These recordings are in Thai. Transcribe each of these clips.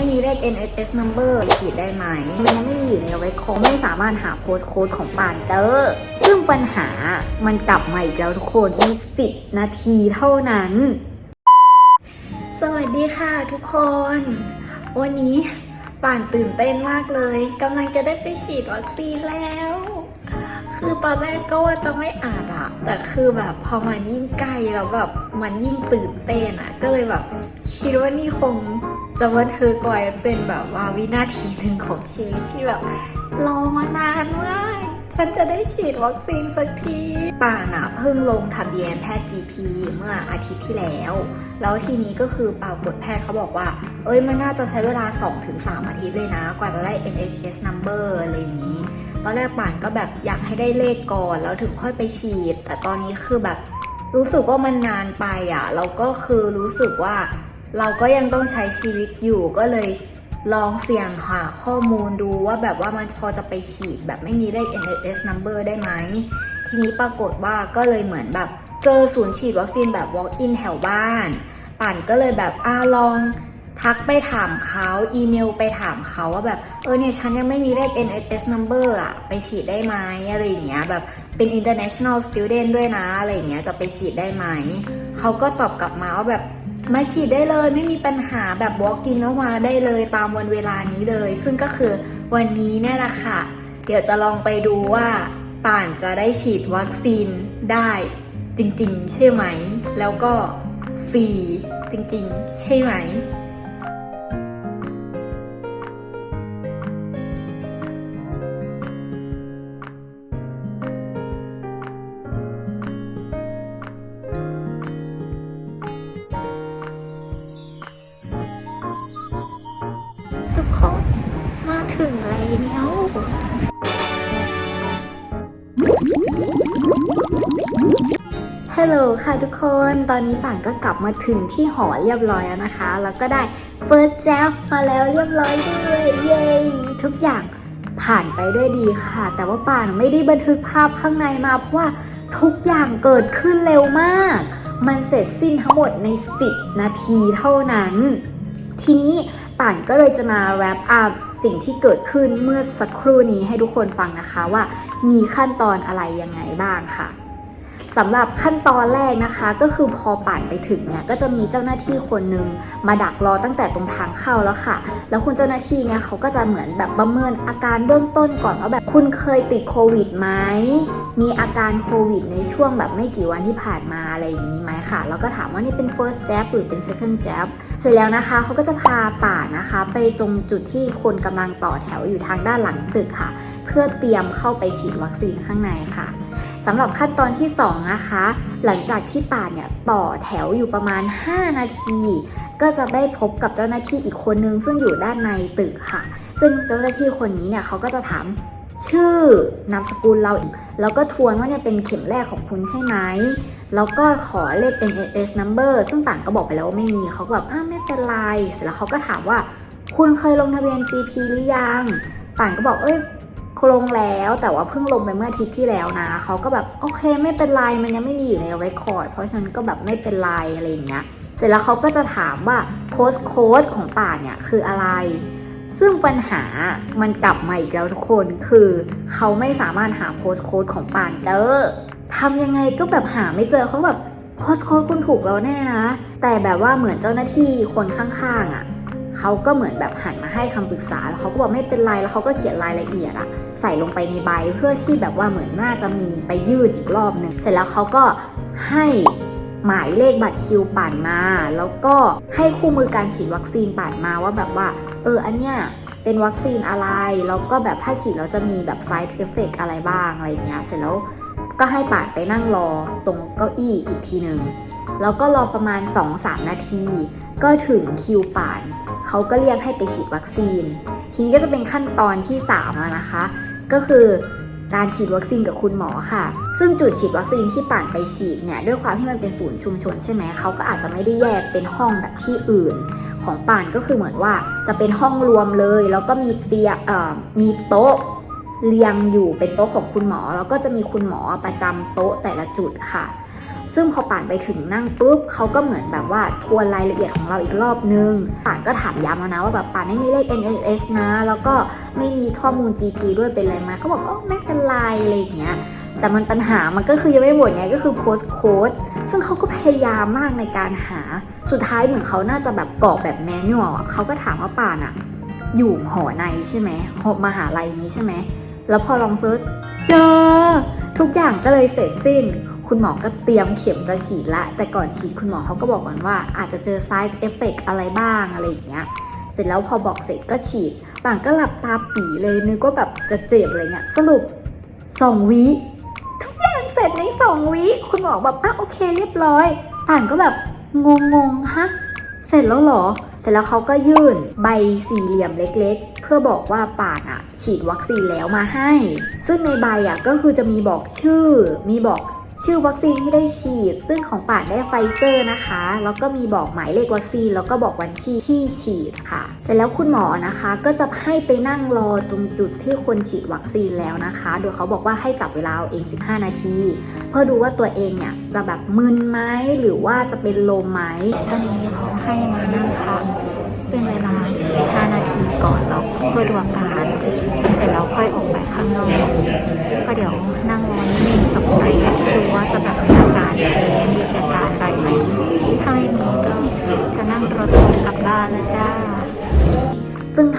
ไม่มีเลข NSS number ฉีดได้ไหม มันยังไม่มีอยู่ในเรคคอร์ดไม่สามารถหาโพสต์โค้ดของป่านเจอ ซึ่งปัญหามันกลับมาอีกแล้วทุกคนมี10 นาทีเท่านั้น สวัสดีค่ะทุกคน วันนี้ป่านตื่นเต้นมากเลยกำลังจะได้ไปฉีดวัคซีนแล้ว คือตอนแรกก็ว่าจะไม่อ่านอะแต่คือแบบพอมันยิ่งใกล้แล้วแบบมันยิ่งตื่นเต้นอะก็เลยแบบคิดว่านี่คง จะบันเทิงไว้เป็นแบบว่าวินาทีหนึ่งของชีวิตที่แบบรอมานานมากฉันจะได้ฉีดวัคซีนสักทีป่านอะเพิ่งลงทะเบียนแพทย์ GP เมื่ออาทิตย์ที่แล้ว แล้วทีนี้ก็คือปรากฏแพทย์เขาบอกว่า เอ้ยมันน่าจะใช้เวลา 2-3 อาทิตย์เลยนะ กว่าจะได้ NHS number อะไรอย่างนี้ ตอนแรกป่านก็แบบอยากให้ได้เลขก่อนแล้วถึงค่อยไปฉีด แต่ตอนนี้คือแบบรู้สึกว่ามันนานไปอะเราก็คือรู้สึกว่า เราก็ยังต้องใช้ชีวิตอยู่ก็เลยลองเสี่ยงหาข้อมูลดูว่าแบบว่ามันพอจะไปฉีดแบบไม่มีเลข NHS number ได้ไหม ทีนี้ปรากฏว่าก็เลยเหมือนแบบเจอศูนย์ฉีดวัคซีนแบบ walk in แถวบ้าน ป่านก็เลยแบบอ่าลองทักไปถามเขาอีเมลไปถามเขาว่าแบบ เออเนี่ยฉันยังไม่มีเลข NHS number อะไปฉีดได้ไหมอะไรอย่างเงี้ยแบบเป็น international student ด้วยนะอะไรอย่างเงี้ยจะไปฉีดได้ไหม เขาก็ตอบกลับมาว่าแบบ มาฉีดได้เลยไม่มีปัญหาแบบ walk in เข้ามาได้เลยตามวันเวลานี้เลย ซึ่งก็คือวันนี้เนี่ยแหละค่ะ เดี๋ยวจะลองไปดูว่า ป่านจะได้ฉีดวัคซีนได้จริงๆ ใช่ไหม แล้วก็ฟรีจริงๆ ใช่ไหม ฮัลโหลค่ะทุกคน ตอนนี้ป่านก็กลับมาถึงที่หอเรียบร้อยแล้วนะคะ แล้วก็ได้เฟิร์สแจ๊ฟมาแล้วเรียบร้อยด้วยเย้ทุกอย่างผ่านไปด้วยดีค่ะ แต่ว่าป่านไม่ได้บันทึกภาพข้างในมาเพราะว่าทุกอย่างเกิดขึ้นเร็วมาก มันเสร็จสิ้นทั้งหมดใน 10 นาทีเท่านั้น ทีนี้ป่านก็เลยจะมา wrap up สิ่งที่เกิดขึ้นเมื่อสักครู่นี้ให้ทุกคนฟังนะคะว่ามีขั้นตอนอะไรยังไงบ้างค่ะ สำหรับขั้นตอนแรกนะคะ ก็คือพอป่านไปถึงเนี่ยก็จะมีเจ้าหน้าที่คนหนึ่งมาดักรอตั้งแต่ตรงทางเข้าแล้วค่ะ แล้วคุณเจ้าหน้าที่เนี่ยเขาก็จะเหมือนแบบประเมินอาการเบื้องต้นก่อนว่าแบบคุณเคยติดโควิดไหมมีอาการโควิดในช่วงแบบไม่กี่วันที่ผ่านมาอะไรอย่างนี้ไหมค่ะ แล้วก็ถามว่านี่เป็น first jab หรือเป็น second jab เสร็จแล้วนะคะเขาก็จะพาป่านนะคะ ไปตรงจุดที่คนกำลังต่อแถวอยู่ทางด้านหลังตึกค่ะ เพื่อเตรียมเข้าไปฉีดวัคซีนข้างในค่ะ สำหรับขั้นตอนที่2นะคะ หลังจากที่ป่านเนี่ยต่อแถวอยู่ประมาณ 5 นาที ก็จะได้พบกับเจ้าหน้าที่อีกคนนึงซึ่งอยู่ด้านในตึกค่ะ ซึ่งเจ้าหน้าที่คนนี้เนี่ยเขาก็จะถามชื่อนามสกุลเรา แล้วก็ทวนว่าเนี่ยเป็นเข็มแรกของคุณใช่ไหม แล้วก็ขอเลข NSS number ซึ่งป่านก็บอกไปแล้วว่าไม่มีเขาก็แบบอ้าไม่เป็นไร เสร็จแล้วเขาก็ถามว่า คุณเคยลงทะเบียน GP หรือยังป่านก็บอกเอ้ย ลงแล้วแต่ว่าเพิ่งลงไปเมื่ออาทิตย์ที่แล้วนะเขาก็แบบโอเคไม่เป็นไรมันยังไม่มีอยู่ในเรคคอร์ดเพราะฉะนั้นก็แบบไม่เป็นไรอะไรอย่างเงี้ยเสร็จแล้วเขาก็จะถามว่าโพสโค้ดของป่าเนี่ยคืออะไร ซึ่งปัญหามันกลับมาอีกแล้วทุกคนคือเขาไม่สามารถหาโพสโค้ดของป่านเจอทำยังไงก็แบบหาไม่เจอเขาแบบโพสโค้ดคุณถูกแล้วแน่นะ แต่แบบว่าเหมือนเจ้าหน้าที่คนข้างๆอะ เขาก็เหมือนแบบหันมาให้คำปรึกษา แล้วเขาก็บอกไม่เป็นไร แล้วเขาก็เขียนรายละเอียดอะใส่ลงไปในใบเพื่อที่แบบว่าเหมือนน่าจะมีไปยืดอีกรอบหนึ่งเสร็จแล้วเขาก็ให้หมายเลขบัตรคิวป่านมา แล้วก็ให้คู่มือการฉีดวัคซีนป่านมาว่าแบบว่า เอออันเนี้ยเป็นวัคซีนอะไร แล้วก็แบบถ้าฉีดแล้วจะมีแบบ side effect อะไรบ้างอะไรเงี้ย เสร็จแล้วก็ให้ป่านไปนั่งรอตรงเก้าอี้อีกทีหนึ่ง แล้วก็รอประมาณ 2-3 นาที ก็ถึงคิวป่านเขาก็เรียกให้ไปฉีดวัคซีน ทีนี้ก็จะเป็นขั้นตอนที่3แล้วนะคะ ก็คือการฉีดวัคซีนกับคุณหมอค่ะ ซึ่งจุดฉีดวัคซีนที่ป่านไปฉีดเนี่ยด้วยความที่มันเป็นศูนย์ชุมชนใช่ไหมเขาก็อาจจะไม่ได้แยกเป็นห้องแบบที่อื่น ของป่านก็คือเหมือนว่าจะเป็นห้องรวมเลย แล้วก็มีเตียงเอ่อมีโต๊ะเรียงอยู่เป็นโต๊ะของคุณหมอ แล้วก็จะมีคุณหมอประจำโต๊ะแต่ละจุดค่ะ ซึ่งพอป่านไปถึงนั่งปุ๊บเขาก็เหมือนแบบว่าทวนรายละเอียดของเราอีกรอบนึง ป่านก็ถามย้ำแล้วนะว่าแบบป่านไม่มีเลข NLS นะ แล้วก็ไม่มีข้อมูล GP ด้วยเป็นไรไหมเขาบอกอ๋อไม่เป็นไรอะไรอย่างเงี้ยแต่มันปัญหามันก็คือยังไม่หมดไงก็คือโพสโค้ดซึ่งเขาก็พยายามมากในการหาสุดท้ายเหมือนเขาน่าจะแบบกรอกแบบแมนนวลอะเขาก็ถามว่าป่านอะอยู่หอในใช่ไหมหอมหาลัยนี้ใช่ไหมแล้วพอลองเซิร์ชเจอ ทุกอย่างก็เลยเสร็จสิ้น คุณหมอก็เตรียมเข็มจะฉีดละ แต่ก่อนฉีดคุณหมอเขาก็บอกก่อนว่า อาจจะเจอ side effect อะไรบ้างอะไรอย่างเงี้ย เสร็จแล้วพอบอกเสร็จก็ฉีดปานก็หลับตาปีเลยนึกว่าแบบจะเจ็บอะไรเงี้ย สรุปสองวิทุกอย่างเสร็จในสองวิคุณหมอแบบอะโอเคเรียบร้อยป่านก็แบบงงงๆฮะ เสร็จแล้วเหรอ เสร็จแล้วเขาก็ยื่นใบสี่เหลี่ยมเล็กๆ เพื่อบอกว่าป่านอะฉีดวัคซีนแล้วมาให้ ซึ่งในใบอะก็คือจะมีบอกชื่อ มีบอก ชื่อวัคซีนที่ได้ฉีด ซึ่งของป่านได้ไฟเซอร์นะคะ แล้วก็มีบอกหมายเลขวัคซีน แล้วก็บอกวันที่ที่ฉีดค่ะ เสร็จแล้วคุณหมอนะคะ ก็จะให้ไปนั่งรอตรงจุดที่คนฉีดวัคซีนแล้วนะคะ โดยเขาบอกว่าให้จับเวลาเอง 15 นาที เพื่อดูว่าตัวเองเนี่ยจะแบบมึนไหมหรือว่าจะเป็นลมไหมตอนนี้เขาให้มานั่งพักเป็นเวลา 15 นาทีก่อนแล้วเพื่อดูอาการ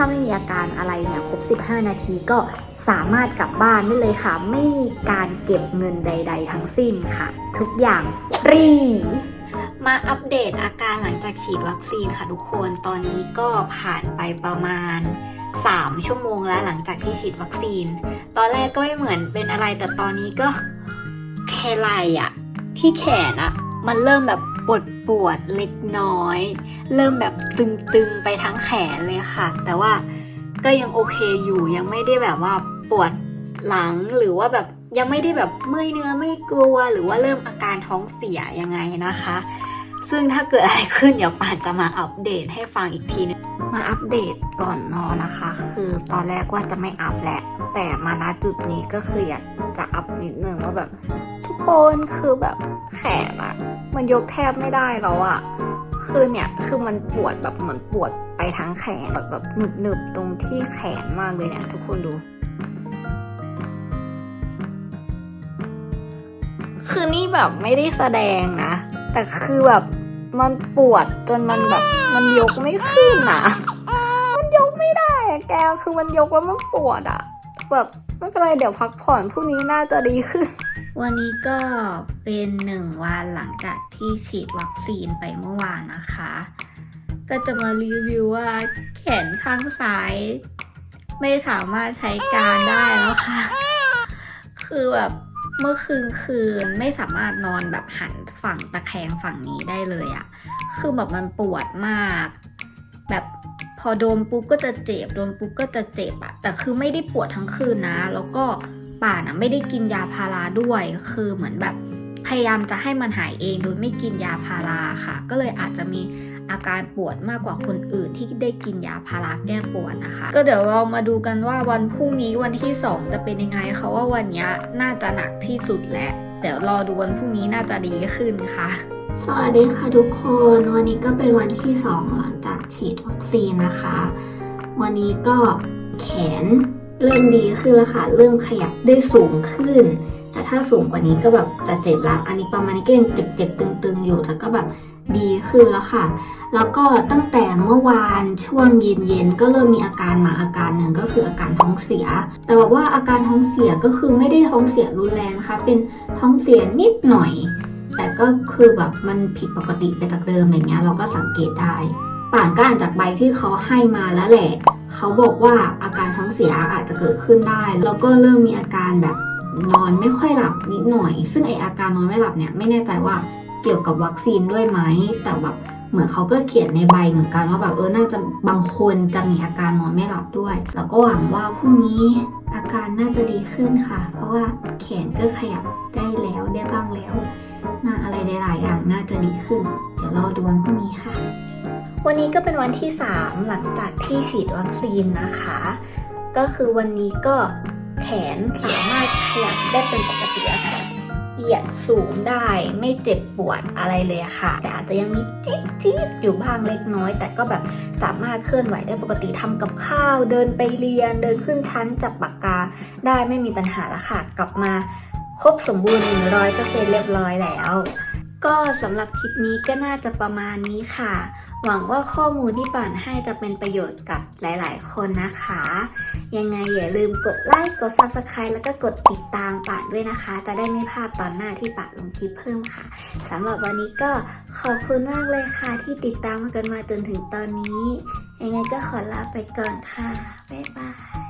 ถ้าไม่มีอาการอะไรเนี่ยครบ 15 นาทีก็สามารถกลับบ้านได้เลยค่ะ ไม่มีการเก็บเงินใด ๆ ทั้งสิ้นค่ะ ทุกอย่างฟรี มาอัปเดตอาการหลังจากฉีดวัคซีนค่ะทุกคนตอนนี้ก็ผ่านไปประมาณ 3 ชั่วโมงแล้วหลังจากที่ฉีดวัคซีน ตอนแรกก็ไม่เหมือนเป็นอะไรแต่ตอนนี้ก็แค่ไหลอะที่แขนอะมันเริ่มแบบ ปวดปวดๆเล็กน้อย เริ่มแบบตึงๆไปทั้งแขนเลยค่ะ แต่ว่าก็ยังโอเคอยู่ยังไม่ได้แบบว่าปวดหลังหรือว่าแบบยังไม่ได้แบบเมื่อยเนื้อไม่กลัว หรือว่าเริ่มอาการท้องเสียยังไงนะคะ ซึ่งถ้าเกิดอะไรขึ้นเดี๋ยวป่านจะมาอัปเดตให้ฟังอีกทีนึงมาอัปเดตก่อนนอนนะคะ คือตอนแรกว่าจะไม่อัปแหละแต่มาณจุดนี้ก็คืออยากจะอัพนิดนึงว่าแบบ คนคือแบบแขนอะมันยกแทบไม่ได้แล้วอะคือเนี่ยคือมันปวดแบบเหมือนปวดไปทั้งแขนแบบแบบหนึบหนึบๆตรงที่แขนมากเลยเนี่ยทุกคนดู คือนี่แบบไม่ได้แสดงนะ แต่คือแบบมันปวดจนมันแบบมันยกไม่ขึ้นอะมันยกไม่ได้อะแกคือมันยกแล้วมันปวดอะแบบไม่เป็นไรเดี๋ยวพักผ่อนพรุ่งนี้น่าจะดีขึ้น วันนี้ก็เป็นหนึ่งวันหลังจากที่ฉีดวัคซีนไปเมื่อวานนะคะ ก็จะมารีวิวว่าแขนข้างซ้าย ไม่สามารถใช้การได้แล้วค่ะ คือแบบเมื่อคืนคืนไม่สามารถนอนแบบหันฝั่งตะแคงฝั่งนี้ได้เลยอะคือแบบมันปวดมาก แบบพอโดนปุ๊บก็จะเจ็บ โดนปุ๊บก็จะเจ็บอะแต่คือไม่ได้ปวดทั้งคืนนะ แล้วก็ ป่านอะไม่ได้กินยาพาราด้วย คือเหมือนแบบพยายามจะให้มันหายเองโดยไม่กินยาพาราค่ะ ก็เลยอาจจะมีอาการปวดมากกว่าคนอื่นที่ได้กินยาพาราแก้ปวดนะคะ ก็เดี๋ยวเรามาดูกันว่าวันพรุ่งนี้วันที่ 2 จะเป็นยังไงเขาว่าวันนี้น่าจะหนักที่สุดแหละเดี๋ยวรอดูวันพรุ่งนี้น่าจะดีขึ้นค่ะ สวัสดีค่ะทุกคน วันนี้ก็เป็นวันที่ 2 หลังจากฉีดวัคซีนนะคะ วันนี้ก็แขน เริ่มดีขึ้นแล้วค่ะ เริ่มขยับได้สูงขึ้น แต่ถ้าสูงกว่านี้ก็แบบจะเจ็บละ อันนี้ประมาณนี้ก็ยังเจ็บๆตึงๆ อยู่แต่ก็แบบดีขึ้นแล้วค่ะ แล้วก็ตั้งแต่เมื่อวานช่วงเย็นๆก็เริ่มมีอาการมาอาการหนึ่งก็คืออาการท้องเสีย แต่ว่าอาการท้องเสียก็คือไม่ได้ท้องเสียรุนแรงนะคะ เป็นท้องเสียนิดหน่อย แต่ก็คือแบบมันผิดปกติไปจากเดิมอย่างเงี้ยเราก็สังเกตได้ป่านก็อ่านจากใบที่เขาให้มาแล้วแหละ เขาบอกว่าอาการท้องเสียอาจจะเกิดขึ้นได้ แล้วก็เริ่มมีอาการแบบนอนไม่ค่อยหลับนิดหน่อย ซึ่งไออาการนอนไม่หลับเนี่ยไม่แน่ใจว่าเกี่ยวกับวัคซีนด้วยไหมแต่แบบเหมือนเขาก็เขียนในใบเหมือนกันว่าแบบเออน่าจะบางคนจะมีอาการนอนไม่หลับด้วย แล้วก็หวังว่าพรุ่งนี้อาการน่าจะดีขึ้นค่ะ เพราะว่าแขนก็ขยับได้แล้วได้บ้างแล้วน่าอะไรหลายๆอย่างน่าจะดีขึ้น เดี๋ยวรอดูวันพรุ่งนี้ค่ะ วันนี้ก็เป็นวันที่ 3 หลังจากที่ฉีดวัคซีนนะคะ ก็คือวันนี้ก็แขนสามารถขยับได้เป็นปกติแล้วค่ะเหยียดสูงได้ไม่เจ็บปวดอะไรเลยค่ะ แต่อาจจะยังมีจี๊ดจี๊ดอยู่บ้างเล็กน้อย แต่ก็แบบสามารถเคลื่อนไหวได้ปกติทำกับข้าว เดินไปเรียน เดินขึ้นชั้นจับปากกาได้ไม่มีปัญหาแล้วค่ะ กลับมาครบสมบูรณ์100%เรียบร้อยแล้ว ก็สำหรับคลิปนี้ก็น่าจะประมาณนี้ค่ะ หวังว่าข้อมูลที่ป่านให้จะเป็นประโยชน์กับหลาย ๆ คนนะคะ ยังไงอย่าลืมกดไลค์ กด Subscribe แล้วก็กดติดตามป่านด้วยนะคะ จะได้ไม่พลาดตอนหน้าที่ป่านลงคลิปเพิ่มค่ะสำหรับวันนี้ก็ขอบคุณมากเลยค่ะ ที่ติดตามกันมาจนถึงตอนนี้ ยังไงก็ขอลาไปก่อนค่ะ บ๊ายบาย